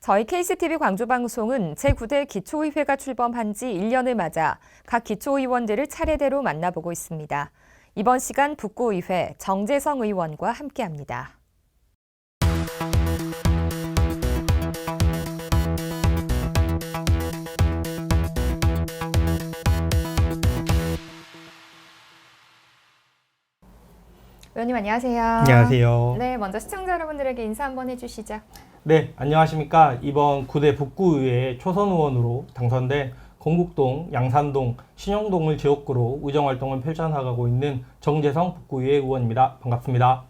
저희 KCTV 광주방송은 제9대 기초의회가 출범한 지 1년을 맞아 각 기초의원들을 차례대로 만나보고 있습니다. 이번 시간 북구의회 정재성 의원과 함께합니다. 의원님 안녕하세요. 안녕하세요. 네. 네, 먼저 시청자 여러분들에게 인사 한번 해주시죠. 안녕하십니까. 이번 9대 북구의회 초선 의원으로 당선된 건국동, 양산동, 신영동을 지역구로 의정활동을 펼쳐나가고 있는 정재성 북구의회 의원입니다. 반갑습니다.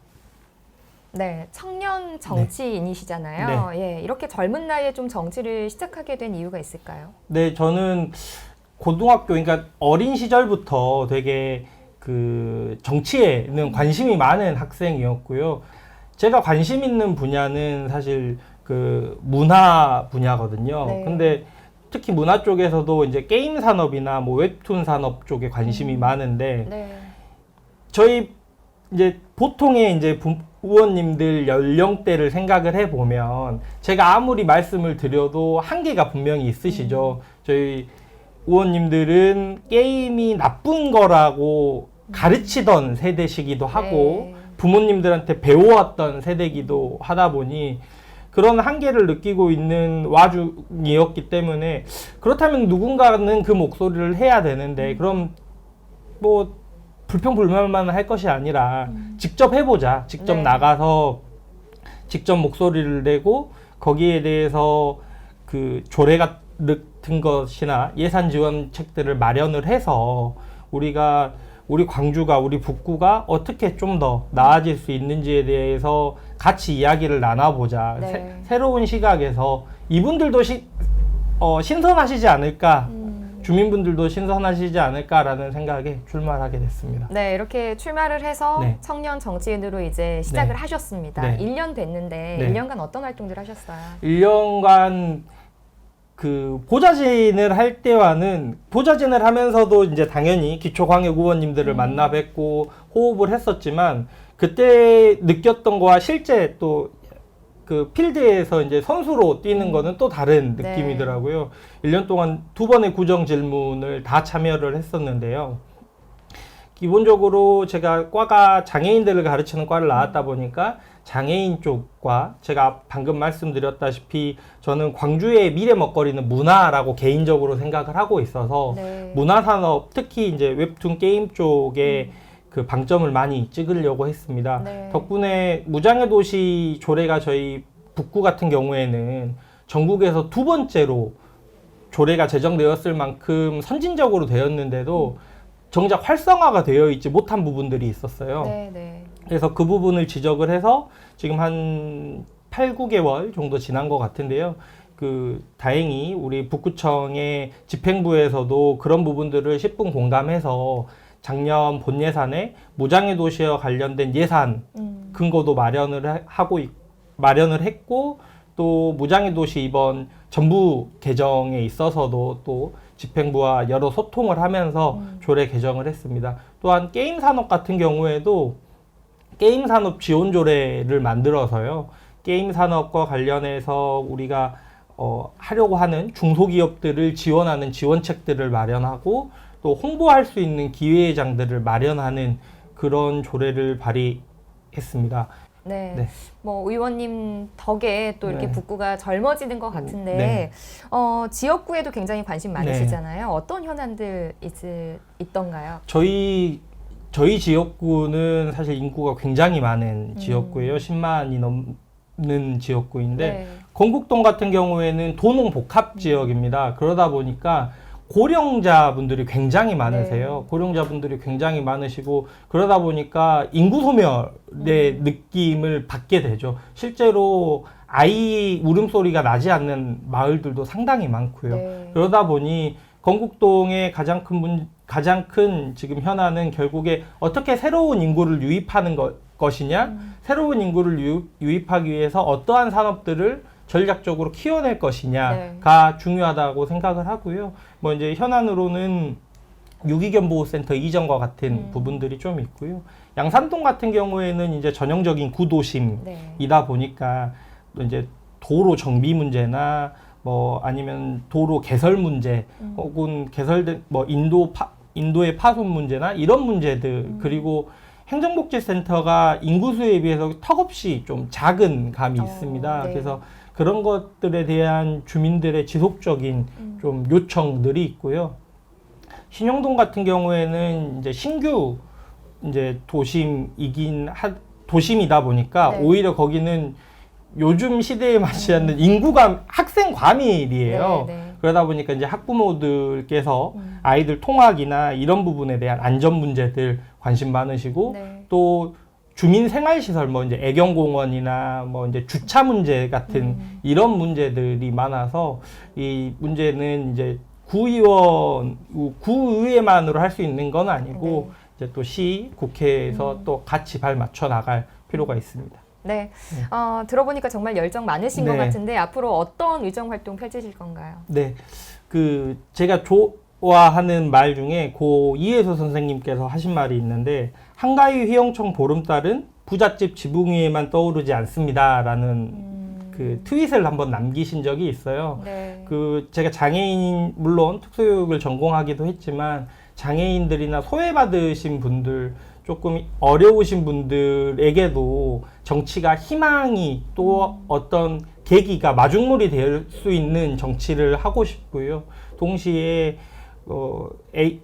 네, 청년 정치인이시잖아요. 예, 이렇게 젊은 나이에 좀 정치를 시작하게 된 이유가 있을까요? 네, 저는 고등학교, 그러니까 어린 시절부터 되게 그 정치에는 관심이 많은 학생이었고요. 제가 관심 있는 분야는 사실 그 문화 분야거든요. 네. 근데 특히 문화 쪽에서도 이제 게임 산업이나 뭐 웹툰 산업 쪽에 관심이 음. 많은데 네. 저희 이제 보통의 이제 부- 의원님들 연령대를 생각을 해 보면 제가 아무리 말씀을 드려도 한계가 분명히 있으시죠. 저희 의원님들은 게임이 나쁜 거라고 가르치던 세대시기도 하고 네. 부모님들한테 배워왔던 세대기도 하다 보니 그런 한계를 느끼고 있는 와중이었기 때문에 그렇다면 누군가는 그 목소리를 해야 되는데 그럼 뭐 불평 불만만 할 것이 아니라 직접 해보자. 직접 네. 나가서 직접 목소리를 내고 거기에 대해서 그 조례 같은 것이나 예산 지원책들을 마련을 해서 우리가 우리 광주가 우리 북구가 어떻게 좀 더 나아질 수 있는지에 대해서 같이 이야기를 나눠보자. 네. 새, 로운 시각에서 이분들도 시, 어, 신선하시지 않을까. 음, 주민분들도 신선하시지 않을까라는 생각에 출마하게 됐습니다. 네, 이렇게 출마를 해서 네. 청년 정치인으로 이제 시작을 네. 하셨습니다. 네. 1년 됐는데 네. 1년간 어떤 활동들 하셨어요? 1년간 그 보좌진을 할 때와는 보좌진을 하면서도 이제 당연히 기초 광역 의원님들을 음. 만나 뵙고 호흡을 했었지만 그때 느꼈던 거와 실제 또 그 필드에서 이제 선수로 뛰는 음. 거는 또 다른 네. 느낌이더라고요. 1년 동안 두 번의 구정 질문을 다 참여를 했었는데요. 기본적으로 제가 과가 장애인들을 가르치는 과를 나왔다 보니까 장애인 쪽과 제가 방금 말씀드렸다시피 저는 광주의 미래 먹거리는 문화라고 개인적으로 생각을 하고 있어서 네. 문화 산업 특히 이제 웹툰 게임 쪽에 그 방점을 많이 찍으려고 했습니다. 네. 덕분에 무장의 도시 조례가 저희 북구 같은 경우에는 전국에서 두 번째로 조례가 제정되었을 만큼 선진적으로 되었는데도 정작 활성화가 되어 있지 못한 부분들이 있었어요. 네, 네. 그래서 그 부분을 지적을 해서 지금 한 8, 9개월 정도 지난 것 같은데요. 그 다행히 우리 북구청의 집행부에서도 그런 부분들을 10분 공감해서 작년 본 예산에 무장의 도시와 관련된 예산 음, 근거도 마련을 하- 하고 있- 마련을 했고 또 무장의 도시 이번 전부 개정에 있어서도 또 집행부와 여러 소통을 하면서 음. 조례 개정을 했습니다. 또한 게임 산업 같은 경우에도 게임 산업 지원 조례를 만들어서요. 게임 산업과 관련해서 우리가 어, 하려고 하는 중소기업들을 지원하는 지원책들을 마련하고 또 홍보할 수 있는 기회장들을 마련하는 그런 조례를 발의했습니다. 네. 네. 뭐 의원님 덕에 또 이렇게 네. 북구가 젊어지는 것 같은데 네. 어, 지역구에도 굉장히 관심 많으시잖아요. 어떤 현안들 있, 있던가요? 저희 저희 지역구는 사실 인구가 굉장히 많은 음. 지역구예요. 10만이 넘는 지역구인데 네. 건국동 같은 경우에는 도농 복합 지역입니다. 그러다 보니까 고령자분들이 굉장히 많으세요. 네. 고령자분들이 굉장히 많으시고 그러다 보니까 인구 소멸의 음. 느낌을 받게 되죠. 실제로 아이 울음소리가 나지 않는 마을들도 상당히 많고요. 네. 그러다 보니 건국동의 가장 큰 문, 가장 큰 지금 현안은 결국에 어떻게 새로운 인구를 유입하는 것, 것이냐, 음. 새로운 인구를 유, 유입하기 위해서 어떠한 산업들을 전략적으로 키워낼 것이냐가 중요하다고 생각을 하고요. 뭐 이제 현안으로는 유기견 보호센터 이전과 같은 음. 부분들이 좀 있고요. 양산동 같은 경우에는 이제 전형적인 구도심이다 네. 보니까 또 이제 도로 정비 문제나 뭐 아니면 도로 개설 문제 혹은 개설된 뭐 인도 파, 인도의 파손 문제나 이런 문제들 그리고 행정복지센터가 인구수에 비해서 턱없이 좀 작은 감이 어, 있습니다. 네. 그래서 그런 것들에 대한 주민들의 지속적인 좀 요청들이 있고요. 신용동 같은 경우에는 이제 신규 이제 도심이긴 하, 도심이다 보니까 네. 오히려 거기는 요즘 시대에 맞지 않는 인구가 학생 과밀이에요. 네, 네. 그러다 보니까 이제 학부모들께서 음. 아이들 통학이나 이런 부분에 대한 안전 문제들 관심 많으시고 네. 또 주민 생활 시설 뭐 이제 애경 공원이나 뭐 이제 주차 문제 같은 음. 이런 문제들이 많아서 이 문제는 이제 구의원 구의회만으로 할 수 있는 건 아니고 이제 또 시 국회에서 음. 또 같이 발 맞춰 나갈 필요가 있습니다. 네. 어, 들어보니까 정말 열정 많으신 것 네. 같은데 앞으로 어떤 의정 활동 펼치실 건가요? 네. 그 제가 좋아하는 말 중에 고 이혜서 선생님께서 하신 말이 있는데 한가위 휘영청 보름달은 부잣집 지붕 위에만 떠오르지 않습니다라는 음. 그 트윗을 한번 남기신 적이 있어요. 네. 그 제가 장애인 물론 특수교육을 전공하기도 했지만 장애인들이나 소외받으신 분들 조금 어려우신 분들에게도 정치가 희망이 또 어떤 계기가 마중물이 될 수 있는 정치를 하고 싶고요. 동시에 어, 에,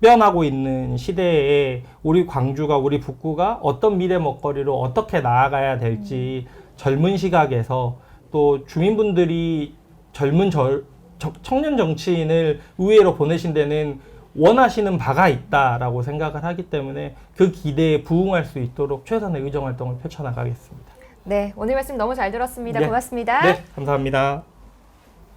격변하고 있는 시대에 우리 광주가 우리 북구가 어떤 미래 먹거리로 어떻게 나아가야 될지 젊은 시각에서 또 주민분들이 젊은 절, 저- 청년 정치인을 의회로 보내신 데는 원하시는 바가 있다라고 생각을 하기 때문에 그 기대에 부응할 수 있도록 최선의 의정 활동을 펼쳐 나가겠습니다. 네, 오늘 말씀 너무 잘 들었습니다. 네. 고맙습니다. 네, 감사합니다.